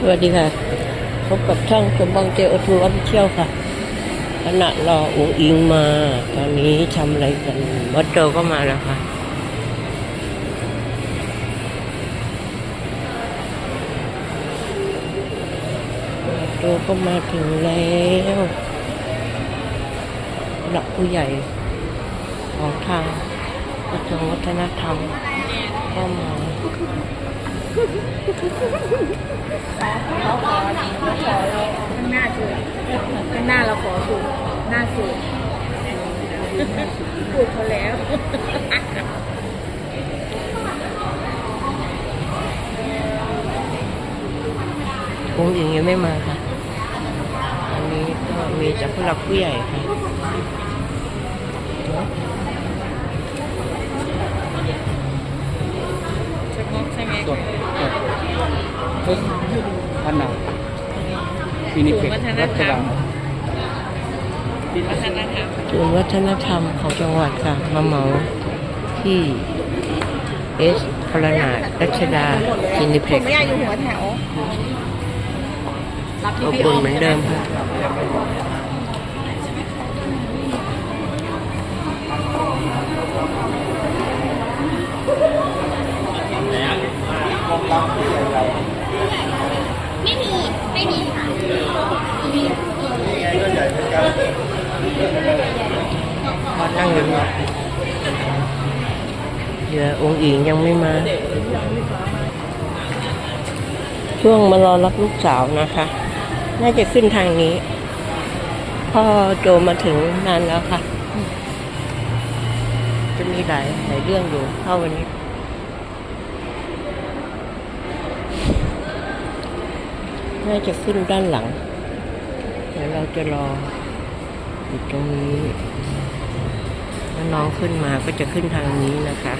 สวัสดีค่ะ พบกับช่องสมบังเจอทูออฟฟิเชียลค่ะ ขณะรออุ๋งอิงมา ตอนนี้ทำอะไรกันวัดโจก็มาแล้วค่ะ วัดโจก็มาถึงแล้วหลักผู้ใหญ่ของทางกระทรวงวัฒนธรรมก็มา เขาขอเขาขอเราข้างหน้าสวยข้างหน้าเราขอสูงหน้าสวยพูดเขาแล้วคงอิงยังไม่มาค่ะ อันนี้ก็มีจากผู้หลักผู้ใหญ่ค่ะ ไหมใช่ไหมสดทุกขนาดฟินิเพ็กรัชดาวัฒนธรรมศูนย์วัฒนธรรมของจังหวัดค่ะมาเหมาที่เอสพลนาดรัชดาคลินิเพ็กไม่อยากอยู่หัวแถวรับอบที่พี่อุ่นเหมือนเดิมค่ะ ไม่มีไม่มีค่ะพอนั่งอยู่เนี่ยเดี๋ยวองค์อิงยังไม่มา ช่วงมารอรับลูกสาวนะคะ น่าจะขึ้นทางนี้ พ่อโจมาถึงนานแล้วค่ะ จะมีหลายหลายเรื่องอยู่เข้าวันนี้ น่าจะขึ้นด้านหลัง เดี๋ยวเราจะรออยู่ตรงนี้ ถ้าน้องขึ้นมาก็จะขึ้นทางนี้นะคะ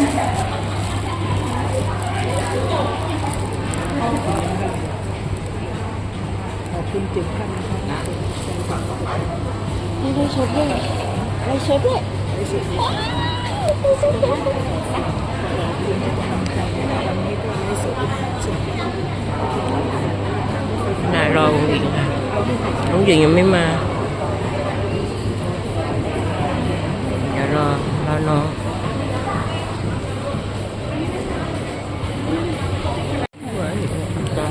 ขอบคุณจิตท่านนะครับไม่ได้ชดด้วยไม่ชดด้วยน่ารอลุงหญิงค่ะลุงหญิงยังไม่มา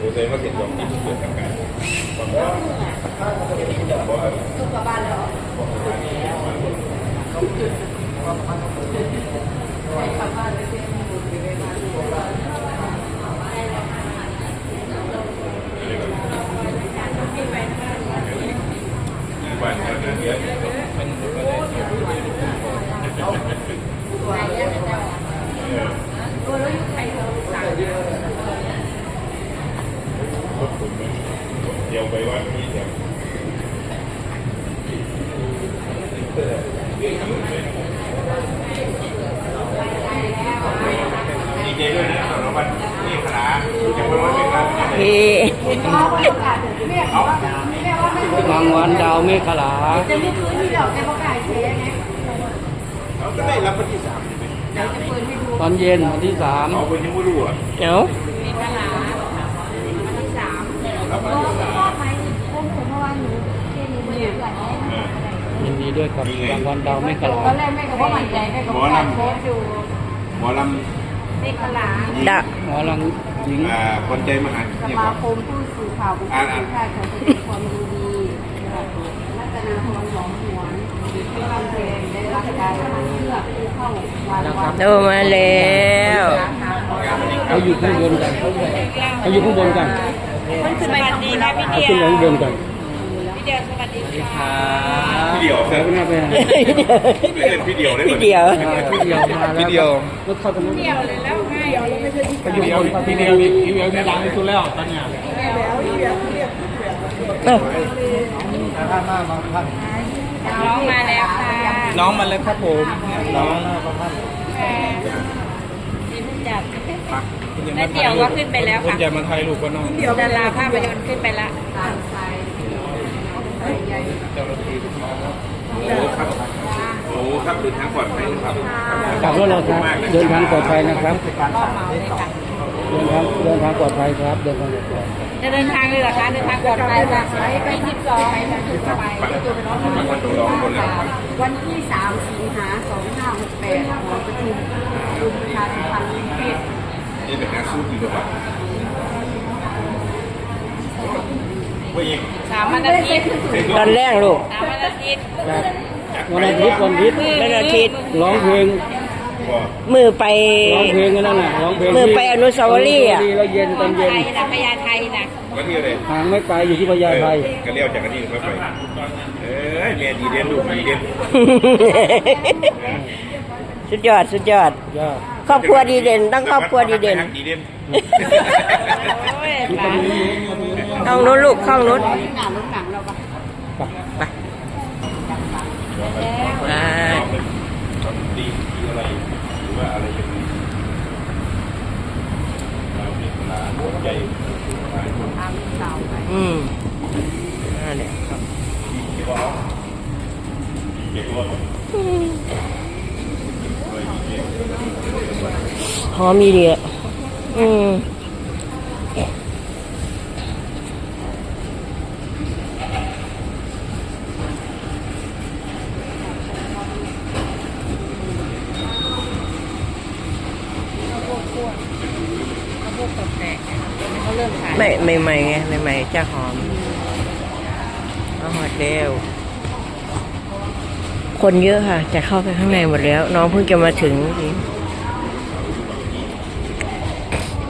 โอเคว่าเห็นดอกที่เกิดจากการบ้ พี่รางวัลดาวเมฆขลาจะมีพื้นที่ดอกแต่ประกาศเสียไงเราจะได้รับวันที่สามเดี๋ยวจะเปิดให้ดูตอนเย็นวันที่สามเอาไปยังไม่รู้อะเนาะมีตลาดวันที่สามรับวันที่สามชอบไหมผมผมเมื่อวานหนูเที่ยงนี้ไม่ได้ไหลยินดีด้วยกับรางวัลดาวเมฆขลาตอนแรกแม่ก็ว่ามั่นใจแม่ก็บอกว่าโค้ชอยู่หมอลเมฆลาดะหมอลัง หญิงำอ่าคนใจมหาสเนี่ยมาบอก คมผู้สื่อข่าวบุคคลแพทย์ของประเทศความรู้ดีรัตนาพรหลอมหัวนะครับโตมาแล้วเขาอยู่ข้างบนกันเขาอยู่ข้างบนกันสวัสดีค่ะพี่เขาเดียขึ้นวไปข้างบนกันพี่เดียวสวัสดีค่ะพี่เดียวเดี๋ยวหน้าไปหาไม่เล่นพี่เดียวได้พี่เดียว พี่เดียวมาแล้วพี่เดียวรถเข้าตรงนู้นเดียวเลยแล้วง่ายเดียวแล้วไม่ใช่ไปอยู่บนพี่เดียวพี่เดียวมีดังที่สุดแล้วตอนเนี้ยเอ้าท่านมามาท่านน้องมาแล้วค่ะน้องมาเลยครับผมน้องมาครับท่านนี่ผู้จัดแม่เดียวก็ขึ้นไปแล้วผมค่ะจะมาถ่ายรูปกับน้องดาราภาพยนตร์ขึ้นไปละโอ้ครับ โอ้ครับเดินทางปลอดภัยครับกลับรถเราครับเดินทางปลอดภัยนะครับก็เหมาเลยค่ะเดินทางเดินทางปลอดภัยครับเดินทางปลอดภัยจะเดินทางเลยเหรอคะเดินทางปลอดภัยค่ะไปที่สองไปที่สบายมันคนตัวรองคนแล้ววันที่3สิงหา2568หอประชุมกลุ่มประชาสัมพันธ์กรุงเทพนี่เป็นงานสู้ดีกว่าว่าอีกสามวันอาทิตย์ตอนแรกลูกสามวันอาทิตย์ครับ วันอาทิตย์วันอาทิตย์วันอาทิตย์ร้องเพลงก็มือไปร้องเพลงกันนั่นน่ะร้องเพลงมือไปอนุสาวรีย์อะอนุสาวรีย์แล้วเย็นตอนเย็นไทยนะพญาไทยนะวันที่อะไรทางไม่ไปอยู่ที่พญาไทก็เลี้ยวจากกันนี่ไม่ไปเอ้ยแม่ดีเด่นลูกดีเด่นสุดยอดสุดยอดยอดครอบครัวดีเด่นต้องครอบครัวดีเด่นดีเด่นโอ้ยที่หคลานนนี้เข้านู้นลูกเข้านู้นหน้ารถหนังเราปะไป ไปดีอะไรหรือว่าอะไรเป็นเราเป็นร้านใหญ่อืมนั่นแหละครับเก็บตัวหอมมีเดียอืม ไม่ใหม่ๆไงใหม่ๆจะหอมเอาหอดเร็วคนเยอะค่ะ จะเข้าไปข้างในหมดแล้ว น้องเพิ่งจะมาถึงนี่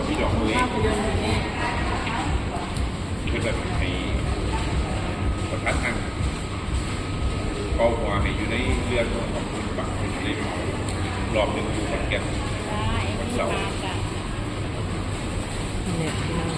ที่ดอกมือที่แบบให้ประทัดทางเป้าหัวให้อยู่ในเรือนของคุณปักอยู่ในรอบหนึ่งอยู่ขอนแก่นวันเสาร์ เนี่ย